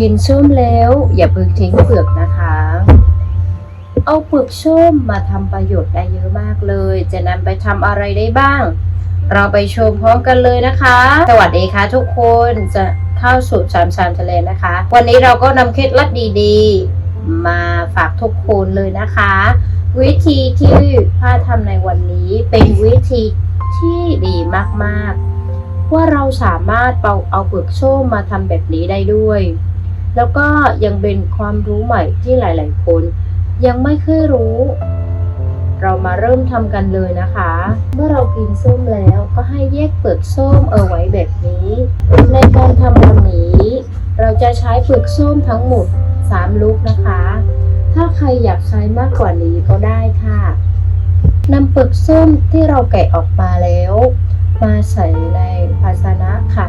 กินส้มแล้วอย่าเพิ่งทิ้งเปลือกนะคะ เอาเปลือกส้มมาทำประโยชน์ได้เยอะมากเลย จะนำไปทำอะไรได้บ้าง เราไปชมพร้อมกันเลยนะคะ สวัสดีค่ะทุกคนจะเข้าสู่สามสามทะเลนะคะ วันนี้เราก็นำเคล็ดลับดีๆ มาฝากทุกคนเลยนะคะ วิธีที่พาทำในวันนี้เป็นวิธีที่ดีมากๆว่าเราสามารถเป่าเอาเปลือกส้มมาทำแบบนี้ได้ด้วย แล้วก็ยังเป็นความรู้ใหม่ที่หลาย ๆ คน ยังไม่เคยรู้ เรามาเริ่มทำกันเลยนะคะ เมื่อเรากินส้มแล้วก็ให้แยกเปลือกส้มเอาไว้แบบนี้ ในการทำวันนี้ เราจะใช้เปลือกส้มทั้งหมด 3 ลูกนะคะ ถ้าใครอยากใช้มากกว่านี้ก็ได้ค่ะนำเปลือกส้มที่เราแกะออกมาแล้ว มาใส่ในภาชนะค่ะ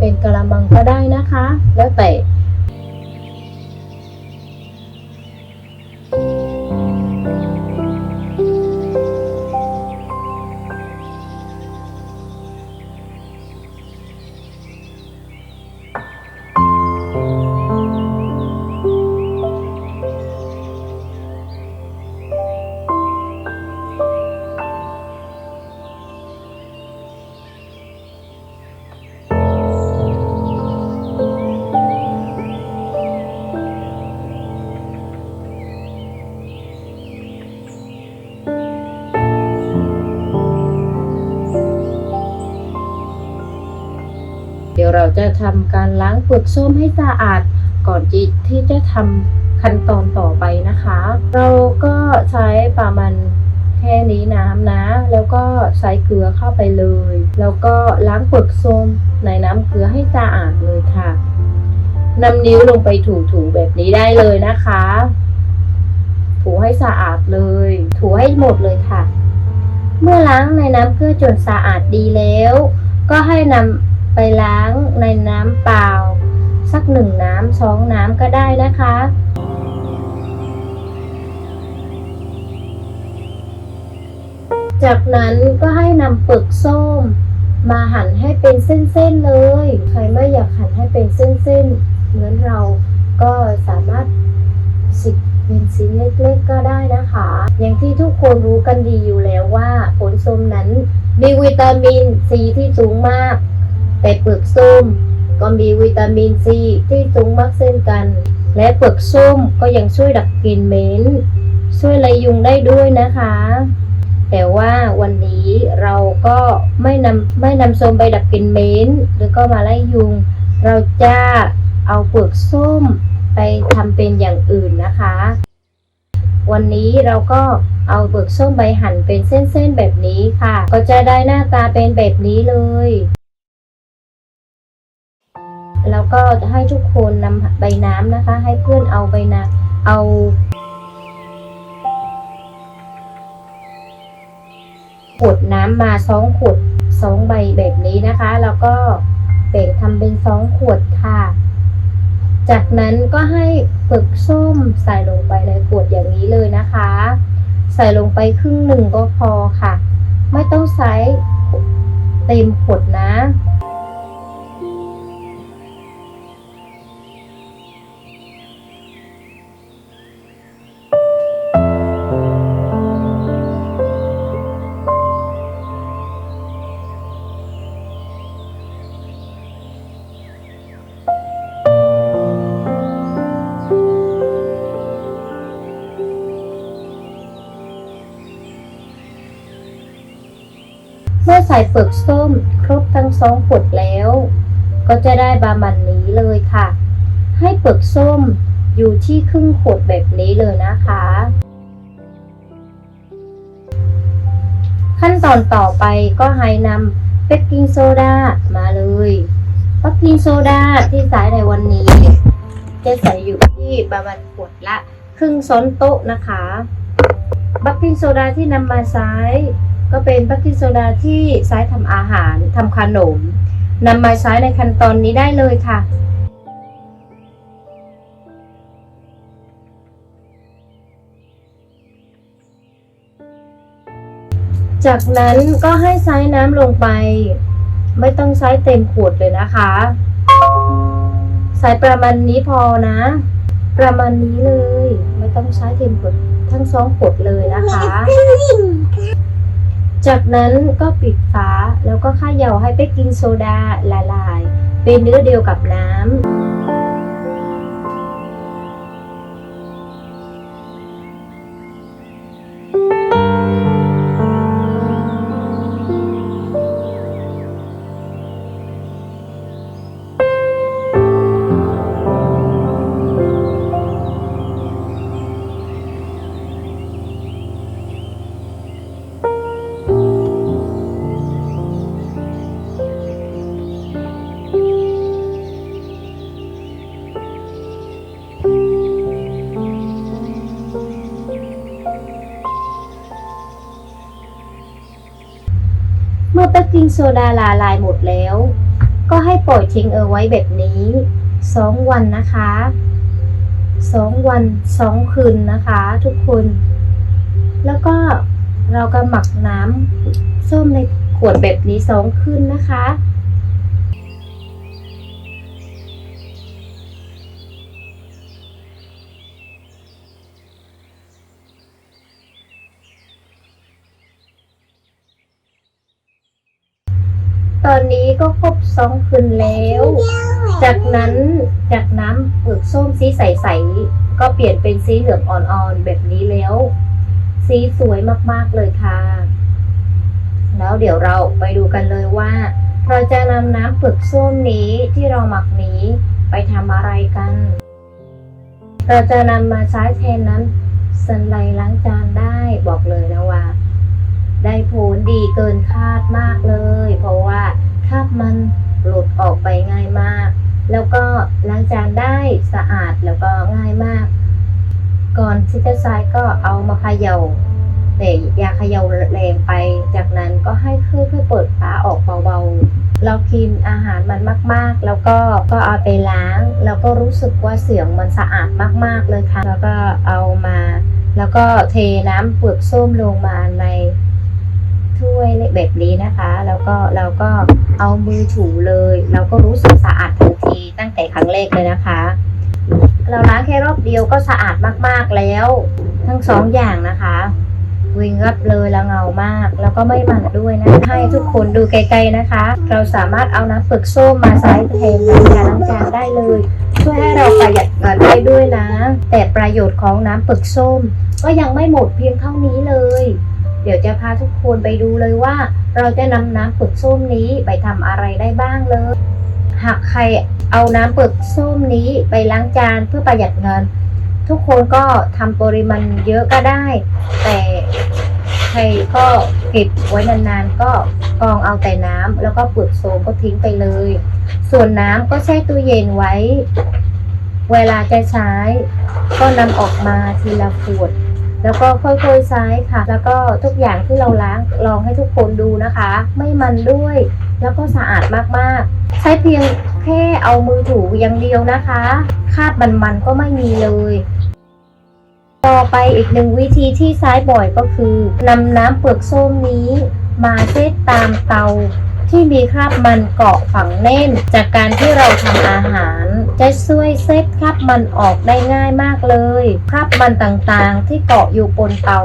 เป็นกระมังก็ได้นะคะ แล้วแต่ เดี๋ยวเราจะทำการล้างเปลือกส้มให้สะอาด ก่อนที่ที่จะทำขั้นตอนต่อไปนะคะ เราก็ใช้ประมาณแค่นี้น้ำนะ แล้วก็ใส่เกลือเข้าไปเลย แล้วก็ล้างเปลือกส้มในน้ำเกลือให้สะอาดเลยค่ะนำนิ้วลงไปถูๆแบบนี้ได้เลยนะคะ ถูให้สะอาดเลย ถูให้หมดเลยค่ะ เมื่อล้างในน้ำเกลือจนสะอาดดีแล้ว ก็ให้นำ ไปล้างในน้ำเปล่า สักหนึ่งน้ำสองน้ำก็ได้นะคะจากนั้นก็ให้นำเปลือกส้ม มาหั่นให้เป็นเส้นๆเลย ใครไม่อยากหั่นให้เป็นเส้นๆ เหมือนเราก็สามารถสิบเป็นชิ้นเล็กๆก็ได้นะคะ อย่างที่ทุกคนรู้กันดีอยู่แล้วว่าผลส้มนั้นมีวิตามินซีที่สูงมาก แต่เปลือกส้มก็มีวิตามินซีที่สูงมากเช่นกัน และเปลือกส้มก็ยังช่วยดับกลิ่นเหม็นช่วยไล่ยุงได้ด้วยนะคะ แต่ว่าวันนี้เราก็ไม่นำไม่นำส้มไปดับกลิ่นเหม็นหรือก็มาไล่ยุง เราจะเอาเปลือกส้มไปทำเป็นอย่างอื่นนะคะ วันนี้เราก็เอาเปลือกส้มไปหั่นเป็นเส้นๆแบบนี้ค่ะ ก็จะได้หน้าตาเป็นแบบนี้เลย แล้วก็ให้ทุกคนนำใบน้ำนะคะ ให้เพื่อนเอาใบน้ำเอาขวดน้ำมาสองขวดสองใบแบบนี้นะคะ แล้วก็แบ่งทำเป็นสองขวดค่ะ จากนั้นก็ให้เปลือกส้มใส่ลงไปในขวดอย่างนี้เลยนะคะ ใส่ลงไปครึ่งหนึ่งก็พอค่ะ ไม่ต้องใช้เต็มขวดนะ ใส่เปลือกส้มครบทั้งสองขวดแล้ว ก็จะได้บามันนี้เลยค่ะ ให้เปลือกส้มอยู่ที่ครึ่งขวดแบบนี้เลยนะคะ ขั้นตอนต่อไปก็ให้นำเบกกิ้งโซดามาเลยเบกกิ้งโซดาที่ใส่ในวันนี้ จะใส่อยู่ที่ประมาณขวดละครึ่งช้อนโต๊ะนะคะเบกกิ้งโซดาที่นำมาใช้ ก็เป็นเบกกิ้งโซดาที่ใช้ทำอาหารทำขนมนำมาใช้ในขั้นตอนนี้ได้เลยค่ะจากนั้นก็ให้ใช้น้ำลงไป ไม่ต้องใช้เต็มขวดเลยนะคะใส่ประมาณนี้พอนะ ประมาณนี้เลย ไม่ต้องใช้เทมเปดทั้งสองขวดเลยนะคะ จากนั้นก็ปิดฝาแล้วก็เหยาให้ไปกินโซดาละลาย เป็นเนื้อเดียวกับน้ำ กิ้งโซดาละลายหมดแล้ว ก็ให้ปล่อยทิ้งเอาไว้แบบนี้สองวันนะคะสองวันสองคืนนะคะ ทุกคน แล้วก็เราก็หมักน้ำส้มในขวดแบบนี้สองคืนนะคะ ก็ครบสองคืนแล้ว จากนั้นจากน้ำเปลือกส้มสีใสๆก็เปลี่ยนเป็นสีเหลืองอ่อนๆแบบนี้แล้ว สีสวยมากๆเลยค่ะ แล้วเดี๋ยวเราไปดูกันเลยว่า เราจะนำน้ำเปลือกส้มนี้ที่เราหมักนี้ไปทำอะไรกัน เราจะนำมาใช้แทนน้ำสันไลล้างจานได้บอกเลยนะว่าได้ผลดีเกินคาดมากเลย เพราะว่า คราบมันหลุดออกไปง่ายมาก แล้วก็ล้างจานได้สะอาดแล้วก็ง่ายมาก ก่อนที่จะใช้ก็เอามาเขยา่าแต่ยาเขย่าแรงไป จากนั้นก็ให้ค่อยๆเปิดฝาออกเบาๆ เรากินอาหารมันมากๆ แล้วก็ก็เอาไปล้าง แล้วก็รู้สึกว่าเสียงมันสะอาดมากๆเลยค่ะ แล้วก็เอามา แล้วก็เทน้ำเปลือกส้มลงมาในถ้วยแบบนี้นะคะ แล้วก็เราก็ มือถูเลย เราก็รู้สึกสะอาดทันทีตั้งแต่ครั้งแรกเลยนะคะ เราล้างแค่รอบเดียวก็สะอาดมากๆแล้ว ทั้งสองอย่างนะคะวิ่งรับเลยแล้วเงามาก แล้วก็ไม่มันด้วยนะให้ทุกคนดูไกลๆนะคะ เราสามารถเอาน้ำเปลือกส้มมาใช้แทนในการล้างจานได้เลย ช่วยให้เราประหยัดเงินได้ด้วยนะ แต่ประโยชน์ของน้ำเปลือกส้ม ก็ยังไม่หมดเพียงเท่านี้เลย เดี๋ยวจะพาทุกคนไปดูเลยว่า เราจะนำน้ำเปลือกส้มนี้ไปทำอะไรได้บ้างเลย หากใครเอาน้ำเปลือกส้มนี้ไปล้างจานเพื่อประหยัดเงิน ทุกคนก็ทำปริมาณเยอะก็ได้ แต่ใครก็เก็บไว้นานๆ ก็กองเอาแต่น้ำแล้วก็เปลือกโซมก็ทิ้งไปเลย ส่วนน้ำก็แช่ตู้เย็นไว้ เวลาจะใช้ ก็นำออกมาทีละขวด แล้วก็ค่อยๆใช้ค่ะ แล้วก็ทุกอย่างที่เราล้างลองให้ทุกคนดูนะคะ ไม่มันด้วย แล้วก็สะอาดมากๆ ใช้เพียงแค่เอามือถูอย่างเดียวนะคะคราบมันๆก็ไม่มีเลย ต่อไปอีกหนึ่งวิธีที่ใช้บ่อยก็คือนำน้ำเปลือกส้มนี้ มาเซตตามเตาที่มีคราบมันเกาะฝังแน่นจากการที่เราทำอาหาร จะช่วยเซตคราบมันออกได้ง่ายมากเลยคราบมันต่างๆ ที่เกาะอยู่บนเตา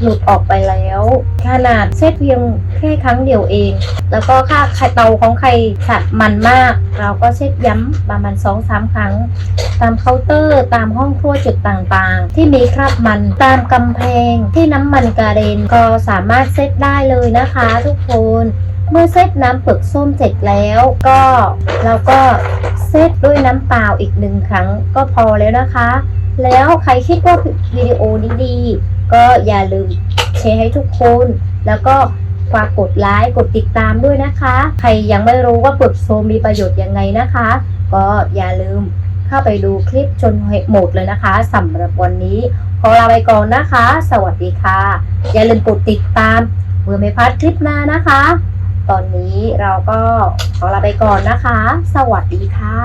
หลุดออกไปแล้ว ขนาดเซตเพียงแค่ครั้งเดียวเอง แล้วก็ค่าไข่เตาของใครสัดมันมาก เราก็เช็ดย้ำประมาณสองสามครั้ง ตามเคาน์เตอร์ตามห้องครัวจุดต่างๆ ที่มีคราบมันตามกำแพงที่น้ำมันกระเด็นก็สามารถเซ็ตได้เลยนะคะทุกคน เมื่อเซตน้ำเปลือกส้มเสร็จแล้วก็เราก็เซตด้วยน้ำเปล่าอีกหนึ่งครั้งก็พอแล้วนะคะ แล้วใครคิดว่าวิดีโอนี้ดี ก็อย่าลืมแชร์ให้ทุกคน แล้วก็ฝากกดไลค์กดติดตามด้วยนะคะ ใครยังไม่รู้ว่าเปลือกส้มมีประโยชน์ยังไงนะคะ ก็อย่าลืมเข้าไปดูคลิปจนหมดเลยนะคะสำหรับวันนี้ขอลาไปก่อนนะคะ สวัสดีค่ะ อย่าลืมกดติดตามเพื่อไม่พลาดคลิปหน้านะคะ ตอนนี้เราก็ขอลาไปก่อนนะคะ สวัสดีค่ะ